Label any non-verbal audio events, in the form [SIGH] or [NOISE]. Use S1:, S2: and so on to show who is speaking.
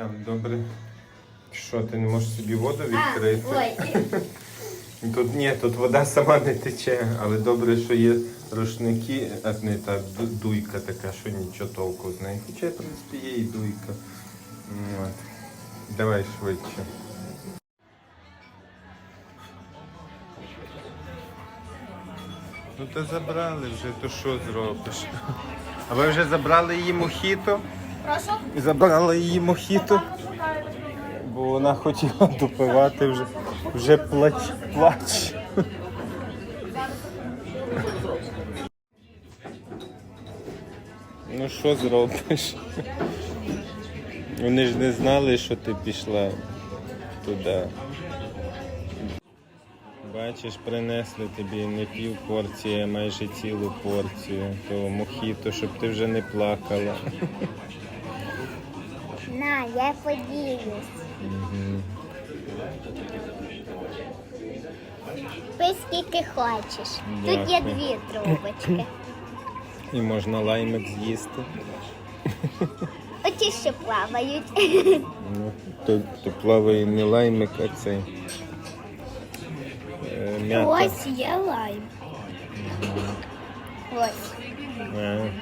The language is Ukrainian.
S1: А, добре. Що, ти не можеш собі воду
S2: А,
S1: відкрити?
S2: ой. [LAUGHS]
S1: Тут ні, тут вода сама не тече, але добре, що є рушники, а не та дуйка така, що нічого толку з неї. Хоча, в принципі, є і дуйка. От. Давай швидше. Ну то забрали вже, то що зробиш? [LAUGHS] А ви вже забрали її мохіто?
S2: Прошу?
S1: Забрали її мохіто, бо вона хотіла допивати вже, вже плач, плач. Ну що зробиш? Вони ж не знали, що ти пішла туди. Бачиш, принесли тобі не пів порції, а майже цілу порцію того мохіто, щоб ти вже не плакала.
S2: На, я поділюсь. Пий скільки хочеш. Тут є
S1: Дякую.
S2: дві трубочки.
S1: І можна лаймик з'їсти.
S2: Оті, що плавають.
S1: Ну, то, то плаває не лаймик, а цей. Е, м'ята.
S2: Ось є лайм. Ось.
S1: Е,